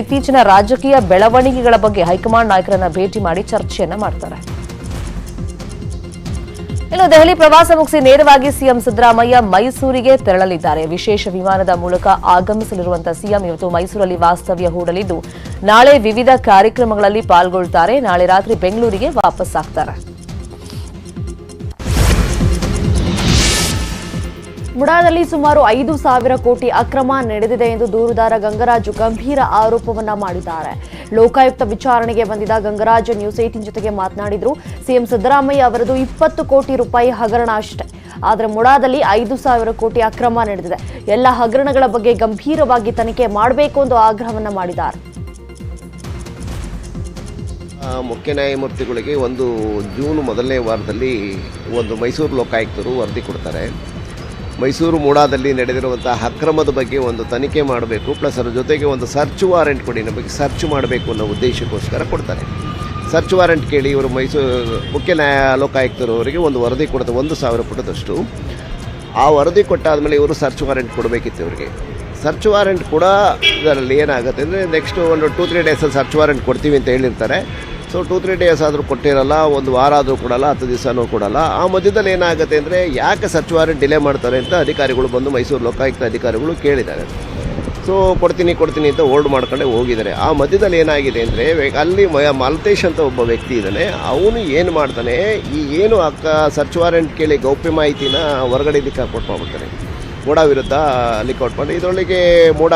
ಇತ್ತೀಚಿನ ರಾಜಕೀಯ ಬೆಳವಣಿಗೆಗಳ ಬಗ್ಗೆ ಹೈಕಮಾಂಡ್ ನಾಯಕರನ್ನ ಭೇಟಿ ಮಾಡಿ ಚರ್ಚೆಯನ್ನ ಮಾಡ್ತಾರೆ. ಇನ್ನು ದೆಹಲಿ ಪ್ರವಾಸ ಮುಗಿಸಿ ನೇರವಾಗಿ ಸಿಎಂ ಸಿದ್ದರಾಮಯ್ಯ ಮೈಸೂರಿಗೆ ತೆರಳಲಿದ್ದಾರೆ. ವಿಶೇಷ ವಿಮಾನದ ಮೂಲಕ ಆಗಮಿಸಲಿರುವಂತಹ ಸಿಎಂ ಇವತ್ತು ಮೈಸೂರಲ್ಲಿ ವಾಸ್ತವ್ಯ ಹೂಡಲಿದ್ದು, ನಾಳೆ ವಿವಿಧ ಕಾರ್ಯಕ್ರಮಗಳಲ್ಲಿ ಪಾಲ್ಗೊಳ್ಳುತ್ತಾರೆ ನಾಳೆ ರಾತ್ರಿ ಬೆಂಗಳೂರಿಗೆ ವಾಪಸ್ ಆಗ್ತಾರೆ ಮುಡಾದಲ್ಲಿ ಸುಮಾರು ಐದು ಸಾವಿರ ಕೋಟಿ ಅಕ್ರಮ ನಡೆದಿದೆ ಎಂದು ದೂರುದಾರ ಗಂಗರಾಜು ಗಂಭೀರ ಆರೋಪವನ್ನ ಮಾಡಿದ್ದಾರೆ. ಲೋಕಾಯುಕ್ತ ವಿಚಾರಣೆಗೆ ಬಂದಿದ್ದ ಗಂಗರಾಜ್ ನ್ಯೂಸ್ ಏಟಿನ್ ಜೊತೆಗೆ ಮಾತನಾಡಿದ್ರು. ಸಿಎಂ ಸಿದ್ದರಾಮಯ್ಯ ಅವರದು ಇಪ್ಪತ್ತು ಕೋಟಿ ರೂಪಾಯಿ ಹಗರಣ ಅಷ್ಟೇ. ಆದರೆ ಮುಡಾದಲ್ಲಿ ಐದು ಸಾವಿರ ಕೋಟಿ ಅಕ್ರಮ ನಡೆದಿದೆ. ಎಲ್ಲ ಹಗರಣಗಳ ಬಗ್ಗೆ ಗಂಭೀರವಾಗಿ ತನಿಖೆ ಮಾಡಬೇಕು ಎಂದು ಆಗ್ರಹವನ್ನ ಮಾಡಿದ್ದಾರೆ. ಮುಖ್ಯ ನ್ಯಾಯಮೂರ್ತಿಗಳಿಗೆ ಒಂದು ಜೂನ್ ಮೊದಲನೇ ವಾರದಲ್ಲಿ ಒಂದು ಮೈಸೂರು ಲೋಕಾಯುಕ್ತರು ವರದಿ ಕೊಡ್ತಾರೆ. ಮೈಸೂರು ಮೂಡಾದಲ್ಲಿ ನಡೆದಿರುವಂಥ ಅಕ್ರಮದ ಬಗ್ಗೆ ಒಂದು ತನಿಖೆ ಮಾಡಬೇಕು, ಪ್ಲಸ್ ಅದರ ಜೊತೆಗೆ ಒಂದು ಸರ್ಚ್ ವಾರೆಂಟ್ ಕೊಡಿ, ನಮಗೆ ಸರ್ಚ್ ಮಾಡಬೇಕು ಅನ್ನೋ ಉದ್ದೇಶಕ್ಕೋಸ್ಕರ ಕೊಡ್ತಾರೆ. ಸರ್ಚ್ ವಾರೆಂಟ್ ಕೇಳಿ ಇವರು ಮೈಸೂರು ಮುಖ್ಯ ನ್ಯಾಯ ಲೋಕಾಯುಕ್ತರು ಅವರಿಗೆ ಒಂದು ವರದಿ ಕೊಡ್ತಾರೆ ಒಂದು ಸಾವಿರ ಪುಟದಷ್ಟು ಆ ವರದಿ ಕೊಟ್ಟಾದಮೇಲೆ ಇವರು ಸರ್ಚ್ ವಾರೆಂಟ್ ಕೊಡಬೇಕಿತ್ತು ಇವರಿಗೆ. ಸರ್ಚ್ ವಾರೆಂಟ್ ಕೂಡ ಇದರಲ್ಲಿ ಏನಾಗುತ್ತೆ ಅಂದರೆ, ನೆಕ್ಸ್ಟ್ ಒಂದು ಟೂ, ತ್ರೀ ಡೇಸಲ್ಲಿ ಸರ್ಚ್ ವಾರೆಂಟ್ ಕೊಡ್ತೀವಿ ಅಂತ ಹೇಳಿರ್ತಾರೆ. ಸೊ ಟೂ ತ್ರೀ ಡೇಸ್ ಆದರೂ ಕೊಟ್ಟಿರಲ್ಲ, ಒಂದು ವಾರ ಆದರೂ ಕೊಡಲ್ಲ, ಹತ್ತು ದಿವಸನೂ ಕೊಡಲ್ಲ. ಆ ಮಧ್ಯದಲ್ಲಿ ಏನಾಗುತ್ತೆ ಅಂದರೆ ಯಾಕೆ ಸರ್ಚ್ ವಾರೆಂಟ್ ಡಿಲೇ ಮಾಡ್ತಾರೆ ಅಂತ ಅಧಿಕಾರಿಗಳು ಬಂದು ಮೈಸೂರು ಲೋಕಾಯುಕ್ತ ಅಧಿಕಾರಿಗಳು ಕೇಳಿದ್ದಾರೆ. ಸೊ ಕೊಡ್ತೀನಿ ಕೊಡ್ತೀನಿ ಅಂತ ಹೋಲ್ಡ್ ಮಾಡ್ಕೊಂಡೆ ಹೋಗಿದ್ದಾರೆ. ಆ ಮಧ್ಯದಲ್ಲಿ ಏನಾಗಿದೆ ಅಂದರೆ ಅಲ್ಲಿ ಮಯ ಮಾಲ್ತೇಶ್ ಅಂತ ಒಬ್ಬ ವ್ಯಕ್ತಿ ಇದ್ದಾನೆ. ಅವನು ಏನು ಮಾಡ್ತಾನೆ, ಈ ಏನು ಅಕ್ಕ ಸರ್ಚ್ ವಾರೆಂಟ್ ಕೇಳಿ ಗೌಪ್ಯ ಮಾಹಿತಿನ ಹೊರಗಡೆ ಇದಕ್ಕೆ ಕೊಟ್ಟು ಮಾಡ್ಬಿಡ್ತಾನೆ ಮೂಡ ವಿರುದ್ಧ ಅಲ್ಲಿ ಮಾಡಿ ಇದರೊಳಗೆ ಮೂಡ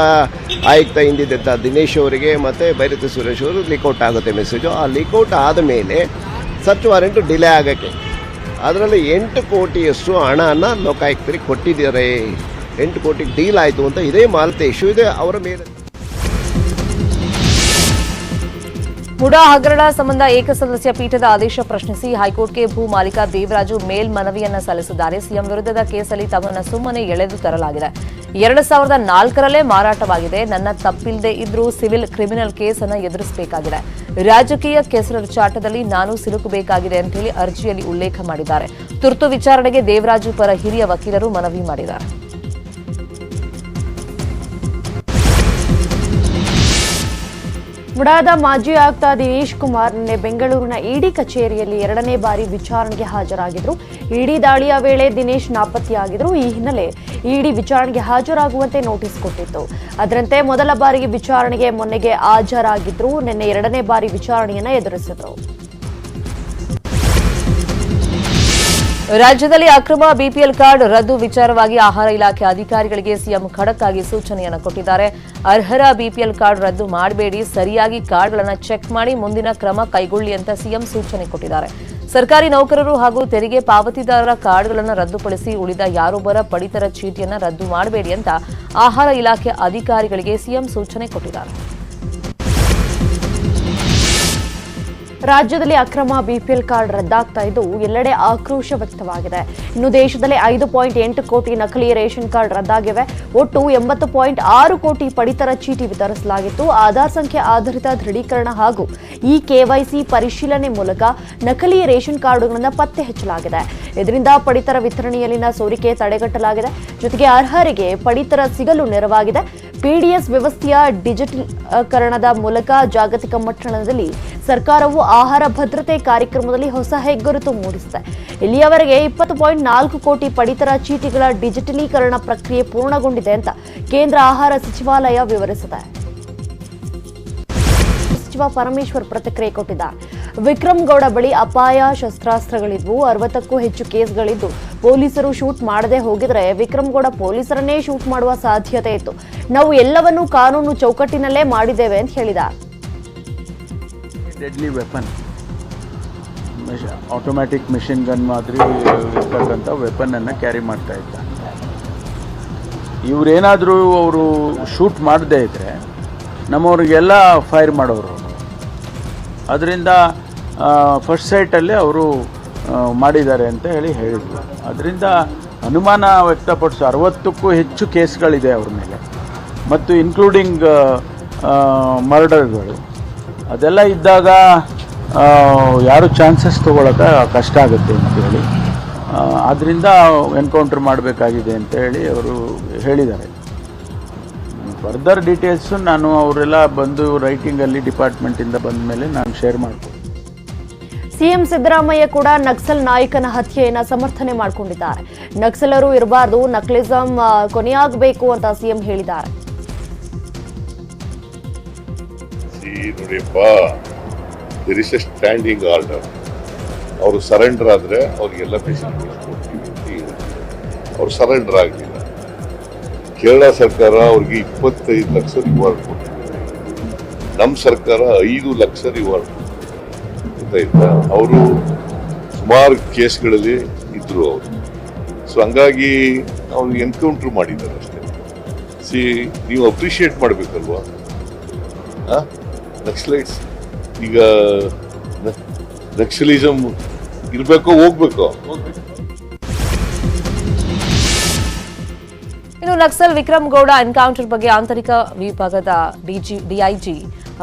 ಆಯುಕ್ತ ಹಿಂದಿದ್ದಂಥ ದಿನೇಶ್ ಅವರಿಗೆ ಮತ್ತು ಬೈರತಿ ಸುರೇಶ್ ಅವರು ಲೀಕೌಟ್ ಆಗುತ್ತೆ ಮೆಸೇಜು ಆ ಲಿಕ್ಔಟ್ ಆದಮೇಲೆ ಸರ್ಚ್ ವಾರೆಂಟು ಡಿಲೇ ಆಗೋಕ್ಕೆ. ಅದರಲ್ಲಿ ಎಂಟು ಕೋಟಿಯಷ್ಟು ಹಣನ ಲೋಕಾಯುಕ್ತರಿಗೆ ಕೊಟ್ಟಿದ್ದಾರೆ. ಎಂಟು ಕೋಟಿಗೆ ಡೀಲ್ ಆಯಿತು ಅಂತ ಇದೇ ಇಶ್ಯೂ ಇದೆ. ಅವರ ಮೇಲೆ ಮುಡಾ ಹಗರಣ ಸಂಬಂಧ ಏಕಸದಸ್ಯ ಪೀಠದ ಆದೇಶ ಪ್ರಶ್ನಿಸಿ ಹೈಕೋರ್ಟ್ಗೆ ಭೂ ಮಾಲೀಕ ದೇವರಾಜು ಮೇಲ್ಮನವಿಯನ್ನ ಸಲ್ಲಿಸಿದ್ದಾರೆ. ಸಿಎಂ ವಿರುದ್ಧದ ಕೇಸಲ್ಲಿ ತಮ್ಮನ್ನು ಸುಮ್ಮನೆ ಎಳೆದು ತರಲಾಗಿದೆ. ಎರಡು ಸಾವಿರದ ನಾಲ್ಕರಲ್ಲೇ ಮಾರಾಟವಾಗಿದೆ. ನನ್ನ ತಪ್ಪಿಲ್ಲದೆ ಇದ್ರೂ ಸಿವಿಲ್ ಕ್ರಿಮಿನಲ್ ಕೇಸ್ ಅನ್ನು ಎದುರಿಸಬೇಕಾಗಿದೆ. ರಾಜಕೀಯ ಕೆಸರಚಾಟದಲ್ಲಿ ನಾನು ಸಿಲುಕಬೇಕಾಗಿದೆ ಅಂತ ಹೇಳಿ ಅರ್ಜಿಯಲ್ಲಿ ಉಲ್ಲೇಖ ಮಾಡಿದ್ದಾರೆ. ತುರ್ತು ವಿಚಾರಣೆಗೆ ದೇವರಾಜು ಪರ ಹಿರಿಯ ವಕೀಲರು ಮನವಿ ಮಾಡಿದ್ದಾರೆ. ಮುಡಾದ ಮಾಜಿ ಆಯುಕ್ತ ದಿನೇಶ್ ಕುಮಾರ್ ನಿನ್ನೆ ಬೆಂಗಳೂರಿನ ಇಡಿ ಕಚೇರಿಯಲ್ಲಿ ಎರಡನೇ ಬಾರಿ ವಿಚಾರಣೆಗೆ ಹಾಜರಾಗಿದ್ರು. ಇಡಿ ದಾಳಿಯ ವೇಳೆ ದಿನೇಶ್ ನಾಪತ್ತೆಯಾಗಿದ್ರು. ಈ ಹಿನ್ನೆಲೆ ಇಡಿ ವಿಚಾರಣೆಗೆ ಹಾಜರಾಗುವಂತೆ ನೋಟಿಸ್ ಕೊಟ್ಟಿತ್ತು. ಅದರಂತೆ ಮೊದಲ ಬಾರಿಗೆ ವಿಚಾರಣೆಗೆ ಮೊನ್ನೆಗೆ ಹಾಜರಾಗಿದ್ರು. ನಿನ್ನೆ ಎರಡನೇ ಬಾರಿ ವಿಚಾರಣೆಯನ್ನು ಎದುರಿಸಿದ್ರು. ರಾಜ್ಯದಲ್ಲಿ ಅಕ್ರಮ ಬಿಪಿಎಲ್ ಕಾರ್ಡ್ ರದ್ದು ವಿಚಾರವಾಗಿ ಆಹಾರ ಇಲಾಖೆ ಅಧಿಕಾರಿಗಳಿಗೆ ಸಿಎಂ ಖಡಕ್ ಆಗಿ ಸೂಚನೆಯನ್ನು ಕೊಟ್ಟಿದ್ದಾರೆ. ಅರ್ಹರ ಬಿಪಿಎಲ್ ಕಾರ್ಡ್ ರದ್ದು ಮಾಡಬೇಡಿ, ಸರಿಯಾಗಿ ಕಾರ್ಡ್ಗಳನ್ನು ಚೆಕ್ ಮಾಡಿ ಮುಂದಿನ ಕ್ರಮ ಕೈಗೊಳ್ಳಿ ಅಂತ ಸಿಎಂ ಸೂಚನೆ ಕೊಟ್ಟಿದ್ದಾರೆ. ಸರ್ಕಾರಿ ನೌಕರರು ಹಾಗೂ ತೆರಿಗೆ ಪಾವತಿದಾರರ ಕಾರ್ಡ್ಗಳನ್ನು ರದ್ದುಪಡಿಸಿ ಉಳಿದ ಯಾರೊಬ್ಬರ ಪಡಿತರ ಚೀಟಿಯನ್ನು ರದ್ದು ಮಾಡಬೇಡಿ ಅಂತ ಆಹಾರ ಇಲಾಖೆ ಅಧಿಕಾರಿಗಳಿಗೆ ಸಿಎಂ ಸೂಚನೆ ಕೊಟ್ಟಿದ್ದಾರೆ. ರಾಜ್ಯದಲ್ಲಿ ಅಕ್ರಮ ಬಿಪಿಎಲ್ ಕಾರ್ಡ್ ರದ್ದಾಗ್ತಾ ಇದ್ದು, ಎಲ್ಲೆಡೆ ಆಕ್ರೋಶ ವ್ಯಕ್ತವಾಗಿದೆ. ಇನ್ನು ದೇಶದಲ್ಲಿ ಐದು ಪಾಯಿಂಟ್ ಎಂಟು ಕೋಟಿ ನಕಲಿ ರೇಷನ್ ಕಾರ್ಡ್ ರದ್ದಾಗಿವೆ. ಒಟ್ಟು ಎಂಬತ್ತು ಪಾಯಿಂಟ್ ಆರು ಕೋಟಿ ಪಡಿತರ ಚೀಟಿ ವಿತರಿಸಲಾಗಿತ್ತು. ಆಧಾರ್ ಸಂಖ್ಯೆ ಆಧಾರಿತ ದೃಢೀಕರಣ ಹಾಗೂ ಈ ಕೆವೈಸಿ ಪರಿಶೀಲನೆ ಮೂಲಕ ನಕಲಿ ರೇಷನ್ ಕಾರ್ಡುಗಳನ್ನು ಪತ್ತೆ ಹಚ್ಚಲಾಗಿದೆ. ಇದರಿಂದ ಪಡಿತರ ವಿತರಣೆಯಲ್ಲಿನ ಸೋರಿಕೆ ತಡೆಗಟ್ಟಲಾಗಿದೆ. ಜೊತೆಗೆ ಅರ್ಹರಿಗೆ ಪಡಿತರ ಸಿಗಲು ನೆರವಾಗಿದೆ. ಪಿಡಿಎಸ್ ವ್ಯವಸ್ಥೆಯ ಡಿಜಿಟಲೀಕರಣದ ಮೂಲಕ ಜಾಗತಿಕ ಮಟ್ಟದಲ್ಲಿ ಸರ್ಕಾರವು ಆಹಾರ ಭದ್ರತೆ ಕಾರ್ಯಕ್ರಮದಲ್ಲಿ ಹೊಸ ಹೆಗ್ಗುರುತು ಮೂಡಿಸಿದೆ. ಇಲ್ಲಿಯವರೆಗೆ ಇಪ್ಪತ್ತು ಪಾಯಿಂಟ್ ನಾಲ್ಕು ಕೋಟಿ ಪಡಿತರ ಚೀಟಿಗಳ ಡಿಜಿಟಲೀಕರಣ ಪ್ರಕ್ರಿಯೆ ಪೂರ್ಣಗೊಂಡಿದೆ ಅಂತ ಕೇಂದ್ರ ಆಹಾರ ಸಚಿವಾಲಯ ವಿವರಿಸಿದೆ. ಸಚಿವ ಪರಮೇಶ್ವರ್ ಪ್ರತಿಕ್ರಿಯೆ ಕೊಟ್ಟಿದ್ದಾರೆ. ವಿಕ್ರಮ್ ಗೌಡ ಬಳಿ ಅಪಾಯ ಶಸ್ತ್ರಾಸ್ತ್ರಗಳಿದ್ವು, ಅರವತ್ತಕ್ಕೂ ಹೆಚ್ಚು ಕೇಸ್ಗಳಿದ್ದು ಪೊಲೀಸರು ಶೂಟ್ ಮಾಡದೆ ಹೋಗಿದ್ರೆ ವಿಕ್ರಮ್ ಗೌಡ ಪೊಲೀಸರನ್ನೇ ಶೂಟ್ ಮಾಡುವ ಸಾಧ್ಯತೆ ಇತ್ತು. ನಾವು ಎಲ್ಲವನ್ನೂ ಕಾನೂನು ಚೌಕಟ್ಟಿನಲ್ಲೇ ಮಾಡಿದ್ದೇವೆ ಅಂತ ಹೇಳಿದ deadly weapon automatic machine gun ಮಾದರಿ ಇರ್ತಕ್ಕಂಥ ವೆಪನನ್ನು ಕ್ಯಾರಿ ಮಾಡ್ತಾ ಇದ್ದ. ಇವರೇನಾದರೂ ಅವರು ಶೂಟ್ ಮಾಡದೇ ಇದ್ದರೆ ನಮ್ಮವ್ರಿಗೆಲ್ಲ ಫೈರ್ ಮಾಡೋರು. ಅದರಿಂದ ಫಸ್ಟ್ ಸೈಟಲ್ಲಿ ಅವರು ಮಾಡಿದ್ದಾರೆ ಅಂತ ಹೇಳಿ ಹೇಳಿದರು. ಅದರಿಂದ ಅನುಮಾನ ವ್ಯಕ್ತಪಡಿಸೋ, ಅರವತ್ತಕ್ಕೂ ಹೆಚ್ಚು ಕೇಸ್ಗಳಿದೆ ಅವ್ರ ಮೇಲೆ. ಮತ್ತು ಇನ್ಕ್ಲೂಡಿಂಗ್ ಮರ್ಡರ್ಗಳು ಅದೆಲ್ಲ ಇದ್ದಾಗ ಯಾರು ಚಾನ್ಸಸ್ ತೊಗೊಳಕ್ಕೆ ಕಷ್ಟ ಆಗುತ್ತೆ ಅಂತೇಳಿ ಆದ್ದರಿಂದ ಎನ್ಕೌಂಟ್ರ್ ಮಾಡಬೇಕಾಗಿದೆ ಅಂತ ಹೇಳಿ ಅವರು ಹೇಳಿದ್ದಾರೆ. ಫರ್ದರ್ ಡೀಟೇಲ್ಸು ನಾನು ಅವರೆಲ್ಲ ಬಂದು ರೈಟಿಂಗಲ್ಲಿ ಡಿಪಾರ್ಟ್ಮೆಂಟಿಂದ ಬಂದ ಮೇಲೆ ನಾನು ಶೇರ್ ಮಾಡ್ತೀನಿ. ಸಿಎಂ ಸಿದ್ದರಾಮಯ್ಯ ಕೂಡ ನಕ್ಸಲ್ ನಾಯಕನ ಹತ್ಯೆಯನ್ನ ಸಮರ್ಥನೆ ಮಾಡಿಕೊಂಡಿದ್ದಾರೆ. ನಕ್ಸಲರು ಇರಬಾರದು, ನಕ್ಲಿಸಂ ಕೊನೆಯಾಗಬೇಕು ಅಂತ ಸಿಎಂ ಹೇಳಿದ್ದಾರೆ. ಸ್ಟ್ಯಾಂಡಿಂಗ್ ಆರ್ಡರ್ ಅವರು ಸರೆಂಡರ್ ಆದರೆ ಅವ್ರಿಗೆಲ್ಲ ಫೆಸಿಲಿಟೀಸ್ ಕೊಡ್ತೀವಿ. ಅವ್ರು ಸರೆಂಡರ್ ಆಗಲಿಲ್ಲ. ಕೇರಳ ಸರ್ಕಾರ ಅವ್ರಿಗೆ ಇಪ್ಪತ್ತೈದು ಲಕ್ಷ ರಿವಾರ್ಡ್ ಕೊಟ್ಟಿದೆ. ನಮ್ಮ ಸರ್ಕಾರ ಐದು ಲಕ್ಷ ರಿವಾರ್ಡ್ ಗೊತ್ತಾಯ್ತಾ ಅವರು ಸುಮಾರು ಕೇಸ್ಗಳಲ್ಲಿ ಇದ್ರು ಅವರು. ಸೊ ಹಂಗಾಗಿ ಅವ್ರು ಎನ್ಕೌಂಟ್ರ್ ಮಾಡಿದ್ದಾರೆ ಅಷ್ಟೇ. ಸಿ ನೀವು ಅಪ್ರಿಷಿಯೇಟ್ ಮಾಡಬೇಕಲ್ವಾ? ನಕ್ಸಲೈಟ್ಸ್, ಈಗ ನಕ್ಸಲಿಸಮ್ ಇರಬೇಕೋ ಹೋಗ್ಬೇಕು? ಇನ್ನು ನಕ್ಸಲ್ ವಿಕ್ರಮ್ ಗೌಡ ಎನ್ಕೌಂಟರ್ ಬಗ್ಗೆ ಆಂತರಿಕ ವಿಭಾಗದ ಡಿಜಿ ಡಿಐಜಿ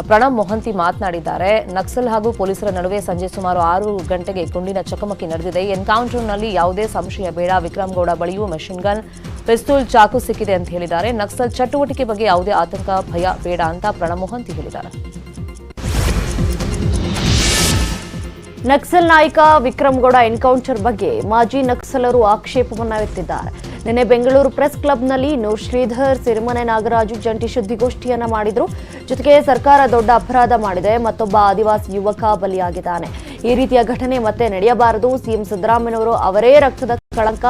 ಪ್ರಣಬ್ ಮೊಹಂತಿ ಮಾತನಾಡಿದ್ದಾರೆ. ನಕ್ಸಲ್ ಹಾಗೂ ಪೊಲೀಸರ ನಡುವೆ ಸಂಜೆ ಸುಮಾರು ಆರು ಗಂಟೆಗೆ ಗುಂಡಿನ ಚಕಮಕಿ ನಡೆದಿದೆ. ಎನ್ಕೌಂಟರ್ನಲ್ಲಿ ಯಾವುದೇ ಸಂಶಯ ಬೇಡ. ವಿಕ್ರಮ್ ಗೌಡ ಬಳಿಯೂ ಮೆಷಿನ್ ಗನ್, ಪಿಸ್ತೂಲ್, ಚಾಕು ಸಿಕ್ಕಿದೆ ಅಂತ ಹೇಳಿದ್ದಾರೆ. ನಕ್ಸಲ್ ಚಟುವಟಿಕೆ ಬಗ್ಗೆ ಯಾವುದೇ ಆತಂಕ, ಭಯ ಬೇಡ ಅಂತ ಪ್ರಣಬ್ ಮೊಹಂತಿ ಹೇಳಿದ್ದಾರೆ. ನಕ್ಸಲ್ ನಾಯಕ ವಿಕ್ರಮ್ ಗೌಡ ಎನ್ಕೌಂಟರ್ ಬಗ್ಗೆ ಮಾಜಿ ನಕ್ಸಲರು ಆಕ್ಷೇಪವನ್ನು ಎತ್ತಿದ್ದಾರೆ. ನಿನ್ನೆ ಬೆಂಗಳೂರು ಪ್ರೆಸ್ ಕ್ಲಬ್ನಲ್ಲಿ ನೂರ್ ಶ್ರೀಧರ್, ಸಿರಿಮನೆ ನಾಗರಾಜು ಜಂಟಿ ಸುದ್ದಿಗೋಷ್ಠಿಯನ್ನ ಮಾಡಿದ್ರು. ಜೊತೆಗೆ ಸರ್ಕಾರ ದೊಡ್ಡ ಅಪರಾಧ ಮಾಡಿದೆ. ಮತ್ತೊಬ್ಬ ಆದಿವಾಸಿ ಯುವಕ ಬಲಿಯಾಗಿದ್ದಾನೆ. ಈ ರೀತಿಯ ಘಟನೆ ಮತ್ತೆ ನಡೆಯಬಾರದು. ಸಿಎಂ ಸಿದ್ದರಾಮಯ್ಯನವರು ಅವರೇ ರಕ್ತದ ಕಳಂಕ.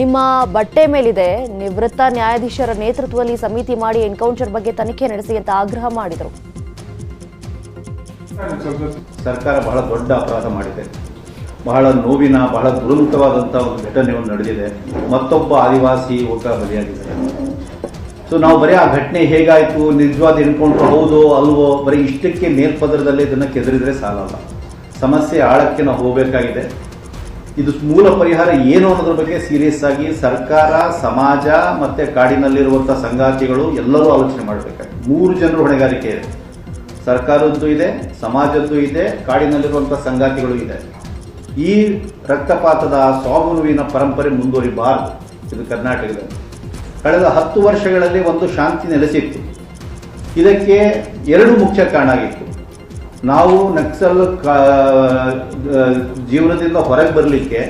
ನಿಮ್ಮ ಬಟ್ಟೆ ಮೇಲಿದೆ. ನಿವೃತ್ತ ನ್ಯಾಯಾಧೀಶರ ನೇತೃತ್ವದಲ್ಲಿ ಸಮಿತಿ ಮಾಡಿ ಎನ್ಕೌಂಟರ್ ಬಗ್ಗೆ ತನಿಖೆ ನಡೆಸಿ ಅಂತ ಆಗ್ರಹ ಮಾಡಿದರು. ಸರ್ಕಾರ ಬಹಳ ದೊಡ್ಡ ಅಪರಾಧ ಮಾಡಿದೆ. ಬಹಳ ನೋವಿನ, ಬಹಳ ದುರಂತವಾದಂಥ ಒಂದು ಘಟನೆ ಒಂದು ನಡೆದಿದೆ. ಮತ್ತೊಬ್ಬ ಆದಿವಾಸಿ ಯುವಕ ಬಲಿಯಾಗಿದ್ದಾರೆ. ಸೊ ನಾವು ಬರೀ ಆ ಘಟನೆ ಹೇಗಾಯಿತು ನಿಜವಾದ ಎನ್ಕೌಂಟ್ರ್ ಹೌದೋ ಅಲ್ವೋ, ಬರೀ ಇಷ್ಟಕ್ಕೆ ಮೇಲ್ಪದರದಲ್ಲಿ ಇದನ್ನು ಕೆದರಿದ್ರೆ ಸಾಲಲ್ಲ. ಸಮಸ್ಯೆ ಆಳಕ್ಕೆ ನಾವು ಹೋಗಬೇಕಾಗಿದೆ. ಇದು ಮೂಲ ಪರಿಹಾರ ಏನು ಅನ್ನೋದ್ರ ಬಗ್ಗೆ ಸೀರಿಯಸ್ ಆಗಿ ಸರ್ಕಾರ, ಸಮಾಜ ಮತ್ತೆ ಕಾಡಿನಲ್ಲಿರುವಂಥ ಸಂಗಾತಿಗಳು ಎಲ್ಲರೂ ಆಲೋಚನೆ ಮಾಡಬೇಕಾಗಿದೆ. ಮೂರು ಜನರು ಹೊಣೆಗಾರಿಕೆ ಇದೆ. ಸರ್ಕಾರದ್ದು ಇದೆ, ಸಮಾಜದ್ದು ಇದೆ ಕಾಡಿನಲ್ಲಿರುವಂಥ ಸಂಗಾತಿಗಳು ಇದೆ. ಈ ರಕ್ತಪಾತದ ಸ್ವಾಮನುವಿನ ಪರಂಪರೆ ಮುಂದುವರಿಬಾರದು ಇದು ಕರ್ನಾಟಕದಲ್ಲಿ ಕಳೆದ ಹತ್ತು ವರ್ಷಗಳಲ್ಲಿ ಒಂದು ಶಾಂತಿ ನೆಲೆಸಿತ್ತು. ಇದಕ್ಕೆ ಎರಡು ಮುಖ್ಯ ಕಾರಣ ಆಗಿತ್ತು. ನಾವು ನಕ್ಸಲ್ ಜೀವನದಿಂದ ಹೊರಗೆ ಬರಲಿಕ್ಕೆ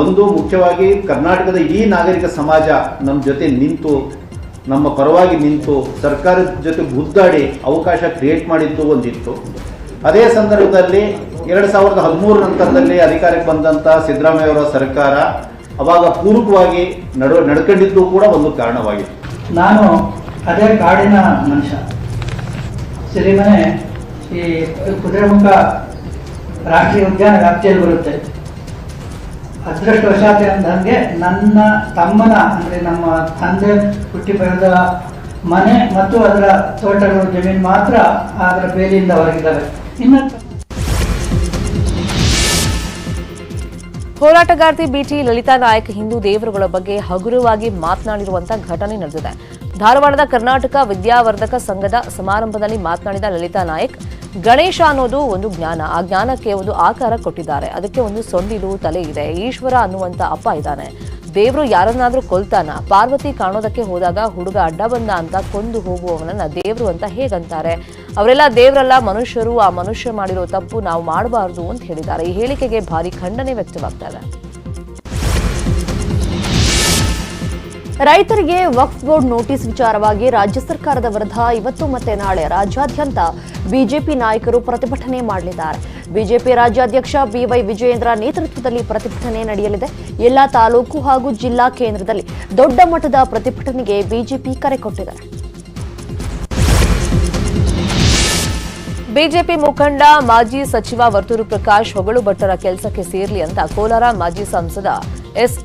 ಒಂದು ಮುಖ್ಯವಾಗಿ ಕರ್ನಾಟಕದ ಈ ನಾಗರಿಕ ಸಮಾಜ ನಮ್ಮ ಜೊತೆ ನಿಂತು, ನಮ್ಮ ಪರವಾಗಿ ನಿಂತು, ಸರ್ಕಾರದ ಜೊತೆ ಗುದ್ದಾಡಿ ಅವಕಾಶ ಕ್ರಿಯೇಟ್ ಮಾಡಿದ್ದು ಒಂದಿತ್ತು. ಅದೇ ಸಂದರ್ಭದಲ್ಲಿ ಎರಡು ಸಾವಿರದ ಹದಿಮೂರು ನಂತರದಲ್ಲಿ ಅಧಿಕಾರಕ್ಕೆ ಬಂದಂಥ ಸಿದ್ದರಾಮಯ್ಯವರ ಸರ್ಕಾರ ಅವಾಗ ಪೂರಕವಾಗಿ ನಡು, ನಡ್ಕೊಂಡಿದ್ದು ಕೂಡ ಒಂದು ಕಾರಣವಾಗಿತ್ತು ನಾನು ಅದೇ ಕಾಡಿನ ಮನುಷ್ಯ. ಸಿರಿಮನೆ ಈ ಕುದುರೆಮುಖ ರಾಷ್ಟ್ರೀಯ ಉದ್ಯಾನ ವ್ಯಾಪ್ತಿಯಲ್ಲಿ ಬರುತ್ತೆ. ಅದೃಷ್ಟವಶಾತ್ ಅಂದಂಗೆ ನನ್ನ ತಮ್ಮನ, ಅಂದರೆ ನಮ್ಮ ತಂದೆ ಹುಟ್ಟಿ ಬೆಳೆದ ಮನೆ ಮತ್ತು ಅದರ ತೋಟಗಳು, ಜಮೀನು ಮಾತ್ರ ಅದರ ಬೇಲಿಯಿಂದ ಹೊರಗಿದ್ದಾವೆ. ಇನ್ನು ಹೋರಾಟಗಾರ್ತಿ ಬಿಟಿ ಲಲಿತಾ ನಾಯಕ್ ಹಿಂದೂ ದೇವರುಗಳ ಬಗ್ಗೆ ಹಗುರವಾಗಿ ಮಾತನಾಡಿರುವಂತಹ ಘಟನೆ ನಡೆದಿದೆ. ಧಾರವಾಡದ ಕರ್ನಾಟಕ ವಿದ್ಯಾವರ್ಧಕ ಸಂಘದ ಸಮಾರಂಭದಲ್ಲಿ ಮಾತನಾಡಿದ ಲಲಿತಾ ನಾಯಕ್, ಗಣೇಶ ಅನ್ನೋದು ಒಂದು ಜ್ಞಾನ, ಆ ಜ್ಞಾನಕ್ಕೆ ಒಂದು ಆಕಾರ ಕೊಟ್ಟಿದ್ದಾರೆ. ಅದಕ್ಕೆ ಒಂದು ಸೊಂಡಿಲು ತಲೆ ಇದೆ. ಈಶ್ವರ ಅನ್ನುವಂತ ಅಪ್ಪ ಇದ್ದಾನೆ. ದೇವ್ರು ಯಾರನ್ನಾದ್ರೂ ಕೊಲ್ತಾನ, ಪಾರ್ವತಿ ಕಾಣೋದಕ್ಕೆ ಹೋದಾಗ ಹುಡುಗ ಅಡ್ಡ ಬಂದ ಅಂತ ಕೊಂದು ಹೋಗುವವನನ್ನ ದೇವ್ರು ಅಂತ ಹೇಗಂತಾರೆ? ಅವರೆಲ್ಲ ದೇವರಲ್ಲ, ಮನುಷ್ಯರು, ಆ ಮನುಷ್ಯ ಮಾಡಿರೋ ತಪ್ಪು ನಾವು ಮಾಡಬಾರದು ಅಂತ ಹೇಳಿದ್ದಾರೆ. ಈ ಹೇಳಿಕೆಗೆ ಭಾರಿ ಖಂಡನೆ ವ್ಯಕ್ತವಾಗ್ತಾ ಇದೆ. ರೈತರಿಗೆ ವಕ್ಫ್ ಬೋರ್ಡ್ ನೋಟಿಸ್ ವಿಚಾರವಾಗಿ ರಾಜ್ಯ ಸರ್ಕಾರದ ವಿರುದ್ಧ ಇವತ್ತು ಮತ್ತೆ ನಾಳೆ ರಾಜ್ಯಾದ್ಯಂತ ಬಿಜೆಪಿ ನಾಯಕರು ಪ್ರತಿಭಟನೆ ಮಾಡಲಿದ್ದಾರೆ. ಬಿಜೆಪಿ ರಾಜ್ಯಾಧ್ಯಕ್ಷ ಬಿವೈ ವಿಜಯೇಂದ್ರ ನೇತೃತ್ವದಲ್ಲಿ ಪ್ರತಿಭಟನೆ ನಡೆಯಲಿದೆ. ಎಲ್ಲಾ ತಾಲೂಕು ಹಾಗೂ ಜಿಲ್ಲಾ ಕೇಂದ್ರದಲ್ಲಿ ದೊಡ್ಡ ಮಟ್ಟದ ಪ್ರತಿಭಟನೆಗೆ ಬಿಜೆಪಿ ಕರೆ ಕೊಟ್ಟಿದೆ. ಬಿಜೆಪಿ ಮುಖಂಡ ಮಾಜಿ ಸಚಿವ ವರ್ತೂರು ಪ್ರಕಾಶ್ ಹೊಗಳು ಭಟ್ಟರ ಕೆಲಸಕ್ಕೆ ಸೇರಲಿ ಅಂತ ಕೋಲಾರ ಮಾಜಿ ಸಂಸದ ಎಸ್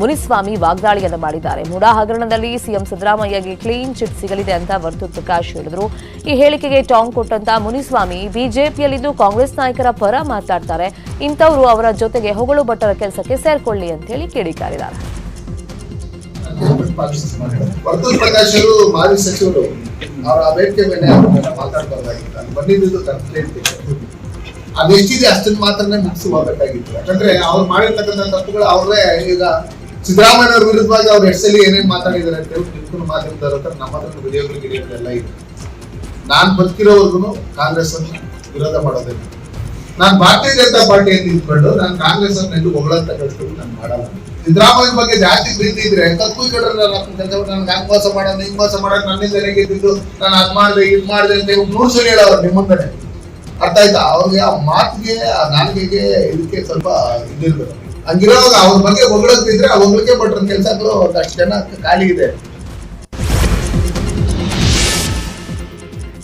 ಮುನಿಸ್ವಾಮಿ ವಾಗ್ದಾಳಿಯನ್ನು ಮಾಡಿದ್ದಾರೆ. ಮುಡಾ ಹಗರಣದಲ್ಲಿ ಸಿಎಂ ಸಿದ್ದರಾಮಯ್ಯಗೆ ಕ್ಲೀನ್ ಚಿಟ್ ಸಿಗಲಿದೆ ಅಂತ ವರ್ತು ಪ್ರಕಾಶ್ ಹೇಳಿದರು. ಈ ಹೇಳಿಕೆಗೆ ಟಾಂಗ್ ಕೊಟ್ಟಂತ ಮುನಿಸ್ವಾಮಿ ಬಿಜೆಪಿಯಲ್ಲಿದ್ದು ಕಾಂಗ್ರೆಸ್ ನಾಯಕರ ಪರ ಮಾತಾಡ್ತಾರೆ. ಇಂಥವರು ಅವರ ಜೊತೆಗೆ ಹೊಗಳು ಭಟ್ಟರ ಕೆಲಸಕ್ಕೆ ಸೇರ್ಕೊಳ್ಳಿ ಅಂತ ಹೇಳಿ ಕಿಡಿಕಾರಿದ್ದಾರೆ ಮಾಜಿ ಸಚಿವರು, ಅವರ ಅದೆಷ್ಟಿದೆ ಅಷ್ಟನ್ನು ಮಾತ್ರನೇ ಮುಗಿಸಿ ಹೋಗ್ಬೇಕಾಗಿತ್ತು. ಯಾಕಂದ್ರೆ ಅವ್ರು ಮಾಡಿರ್ತಕ್ಕಂಥ ತಪ್ಪುಗಳು ಅವ್ರೇ ಈಗ ಸಿದ್ದರಾಮಯ್ಯ ಅವ್ರ ವಿರುದ್ಧವಾಗಿ ಅವ್ರು ಹೆಸರಲ್ಲಿ ಏನೇನ್ ಮಾತಾಡಿದ್ದಾರೆ ಅಂತ ಹೇಳಿ ನಿಂತ್ಕೊಂಡು ಮಾಧ್ಯಮದವ್ರ ಹತ್ರ ನಮ್ಮ ಹತ್ರ ಗಿಡಿಯೋಗಳೆಲ್ಲ ಇದೆ. ನಾನ್ ಬದುಕಿರೋವರೆಗೂ ಕಾಂಗ್ರೆಸ್ ಅನ್ನು ವಿರೋಧ ಮಾಡೋದಿಲ್ಲ ನಾನು ಭಾರತೀಯ ಜನತಾ ಪಾರ್ಟಿಯಿಂದ ನಿಂತ್ಕೊಂಡು ನಾನು ಕಾಂಗ್ರೆಸ್ ಅನ್ನು ಎಂದು ಹೊಗಳಂತ ಕಳಿಸ್ಕೊಂಡು ನಾನು ಮಾಡಲ್ಲ. ಸಿದ್ದರಾಮಯ್ಯ ಬಗ್ಗೆ ಜಾಸ್ತಿ ಪ್ರೀತಿ ಇದ್ರೆ ತಪ್ಪು ಕಡ್ರೆ ನನ್ಗೆ ಹಂಗ್ ಮೋಸ ಮಾಡೋಣ ಹಿಂಗ್ ಮೋಸ ಮಾಡೋದು ನನ್ನಿಂದ ಗೆದ್ದಿದ್ದು ನಾನು ಅದ್ ಮಾಡಿದೆ, ಇದ್ ಮಾಡಿದೆ ಅಂತ ನೂರು ಸಲ ಹೇಳೋರು ನಿಮ್ಮ ಕಡೆ ಅರ್ಥ ಆಯ್ತಾ? ಅವ್ರಿಗೆ ಆ ಮಾತಿಗೆ, ಆ ನಾಲ್ಗೆಗೆ ಇದಕ್ಕೆ ಸ್ವಲ್ಪ ಇದಿರ್ಬೇಕು. ಹಂಗಿರುವಾಗ ಅವ್ರ ಬಗ್ಗೆ ಆ ಹೊಗಳಿಕೆ ಪಟ್ರ ಕೆಲಸಗಳು ಒಂದಷ್ಟು ಜನ ಖಾಲಿ ಇದೆ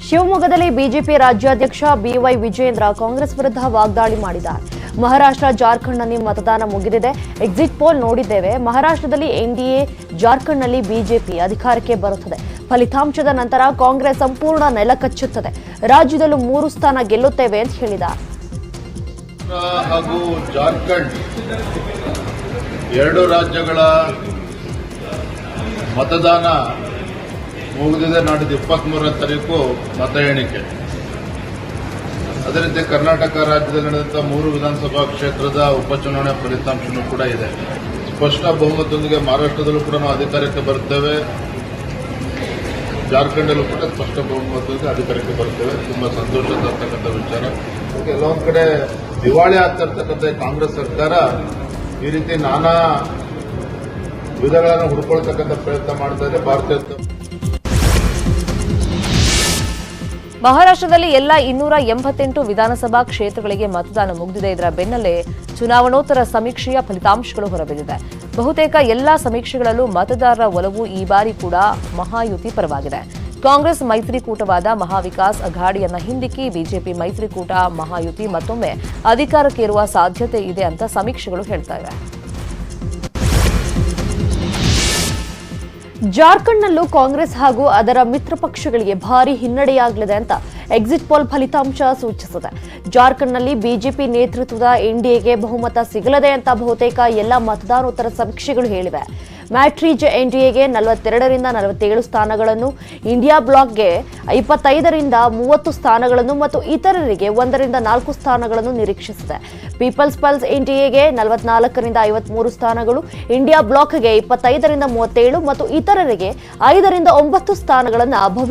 ಶಿವಮೊಗ್ಗದಲ್ಲಿ ಬಿಜೆಪಿ ರಾಜ್ಯಾಧ್ಯಕ್ಷ ಬಿವೈ ವಿಜಯೇಂದ್ರ ಕಾಂಗ್ರೆಸ್ ವಿರುದ್ಧ ವಾಗ್ದಾಳಿ ಮಾಡಿದ್ದಾರೆ. ಮಹಾರಾಷ್ಟ್ರ, ಜಾರ್ಖಂಡ್ನಲ್ಲಿ ಮತದಾನ ಮುಗಿದಿದೆ. ಎಕ್ಸಿಟ್ ಪೋಲ್ ನೋಡಿದ್ದೇವೆ. ಮಹಾರಾಷ್ಟ್ರದಲ್ಲಿ ಎನ್ಡಿಎ, ಜಾರ್ಖಂಡ್ನಲ್ಲಿ ಬಿಜೆಪಿ ಅಧಿಕಾರಕ್ಕೆ ಬರುತ್ತದೆ. ಫಲಿತಾಂಶದ ನಂತರ ಕಾಂಗ್ರೆಸ್ ಸಂಪೂರ್ಣ ನೆಲಕಚ್ಚುತ್ತದೆ. ರಾಜ್ಯದಲ್ಲೂ ಮೂರು ಸ್ಥಾನ ಗೆಲ್ಲುತ್ತೇವೆ ಅಂತ ಹೇಳಿದ್ದಾರೆ. ಹಾಗೂ ಜಾರ್ಖಂಡ್ ಎರಡು ರಾಜ್ಯಗಳ ಮತದಾನ ಮುಗಿದಿದೆ. ನಾಡಿದ್ದು ಇಪ್ಪತ್ತ್ಮೂರನೇ ತಾರೀಕು ಮತ ಎಣಿಕೆ. ಅದರಂತೆ ರೀತಿ ಕರ್ನಾಟಕ ರಾಜ್ಯದಲ್ಲಿ ನಡೆದಂಥ ಮೂರು ವಿಧಾನಸಭಾ ಕ್ಷೇತ್ರದ ಉಪಚುನಾವಣೆ ಫಲಿತಾಂಶನೂ ಕೂಡ ಇದೆ. ಸ್ಪಷ್ಟ ಬಹುಮತದೊಂದಿಗೆ ಮಹಾರಾಷ್ಟ್ರದಲ್ಲೂ ಕೂಡ ನಾವು ಅಧಿಕಾರಕ್ಕೆ ಬರ್ತೇವೆ. ಜಾರ್ಖಂಡಲ್ಲೂ ಕೂಡ ಸ್ಪಷ್ಟ ಬಹುಮತದೊಂದಿಗೆ ಅಧಿಕಾರಕ್ಕೆ ಬರ್ತೇವೆ. ತುಂಬಾ ಸಂತೋಷ ತರ್ತಕ್ಕಂಥ ವಿಚಾರ. ಕೆಲವೊಂದು ಕಡೆ ದಿವಾಳಿ ಆಗ್ತಾ ಇರ್ತಕ್ಕಂಥ ಕಾಂಗ್ರೆಸ್ ಸರ್ಕಾರ ಈ ರೀತಿ ನಾನಾ ವಿಧಗಳನ್ನು ಹುಡ್ಕೊಳ್ತಕ್ಕಂಥ ಪ್ರಯತ್ನ ಮಾಡ್ತಾ ಇದೆ. ಭಾರತೀಯ ಮಹಾರಾಷ್ಟ್ರದಲ್ಲಿ ಎಲ್ಲ ಇನ್ನೂರ ಎಂಬತ್ತೆಂಟು ವಿಧಾನಸಭಾ ಕ್ಷೇತ್ರಗಳಿಗೆ ಮತದಾನ ಮುಗಿದಿದೆ. ಇದರ ಬೆನ್ನಲ್ಲೇ ಚುನಾವಣೋತ್ತರ ಸಮೀಕ್ಷೆಯ ಫಲಿತಾಂಶಗಳು ಹೊರಬಿದ್ದಿದೆ. ಬಹುತೇಕ ಎಲ್ಲಾ ಸಮೀಕ್ಷೆಗಳಲ್ಲೂ ಮತದಾರರ ಒಲವು ಈ ಬಾರಿ ಕೂಡ ಮಹಾಯುತಿ ಪರವಾಗಿದೆ. ಕಾಂಗ್ರೆಸ್ ಮೈತ್ರಿಕೂಟವಾದ ಮಹಾವಿಕಾಸ್ ಅಘಾಡಿಯನ್ನ ಹಿಂದಿಕ್ಕಿ ಬಿಜೆಪಿ ಮೈತ್ರಿಕೂಟ ಮಹಾಯುತಿ ಮತ್ತೊಮ್ಮೆ ಅಧಿಕಾರಕ್ಕೇರುವ ಸಾಧ್ಯತೆ ಇದೆ ಅಂತ ಸಮೀಕ್ಷೆಗಳು ಹೇಳ್ತಾ ಇವೆ. ಜಾರ್ಖಂಡ್ನಲ್ಲೂ ಕಾಂಗ್ರೆಸ್ ಹಾಗೂ ಅದರ ಮಿತ್ರ ಪಕ್ಷಗಳಿಗೆ ಭಾರಿ ಹಿನ್ನಡೆಯಾಗಲಿದೆ ಅಂತ ಎಕ್ಸಿಟ್ ಪೋಲ್ ಫಲಿತಾಂಶ ಸೂಚಿಸಿದೆ. ಜಾರ್ಖಂಡ್ನಲ್ಲಿ ಬಿಜೆಪಿ ನೇತೃತ್ವದ ಎನ್ಡಿಎಗೆ ಬಹುಮತ ಸಿಗಲಿದೆ ಅಂತ ಬಹುತೇಕ ಎಲ್ಲ ಮತದಾನೋತ್ತರ ಸಮೀಕ್ಷೆಗಳು ಹೇಳಿವೆ. ಮ್ಯಾಟ್ರೀಜ್ ಎಗೆ ನಲವತ್ತೆರಡರಿಂದ ನಲವತ್ತೇಳು ಸ್ಥಾನಗಳನ್ನು, ಇಂಡಿಯಾ ಬ್ಲಾಕ್ಗೆ ಇಪ್ಪತ್ತೈದರಿಂದ ಮೂವತ್ತು ಸ್ಥಾನಗಳನ್ನು ಮತ್ತು ಇತರರಿಗೆ ಒಂದರಿಂದ ನಾಲ್ಕು ಸ್ಥಾನಗಳನ್ನು ನಿರೀಕ್ಷಿಸಿದೆ. ಪೀಪಲ್ಸ್ ಪಲ್ಸ್ ಎನ್ ಡಿ ಎಗೆ ನಲವತ್ನಾಲ್ಕರಿಂದ ಐವತ್ಮೂರು ಸ್ಥಾನಗಳು, ಇಂಡಿಯಾ ಬ್ಲಾಕ್ಗೆ ಇಪ್ಪತ್ತೈದರಿಂದ ಮೂವತ್ತೇಳು ಮತ್ತು ಇತರರಿಗೆ ಐದರಿಂದ ಒಂಬತ್ತು ಸ್ಥಾನಗಳನ್ನು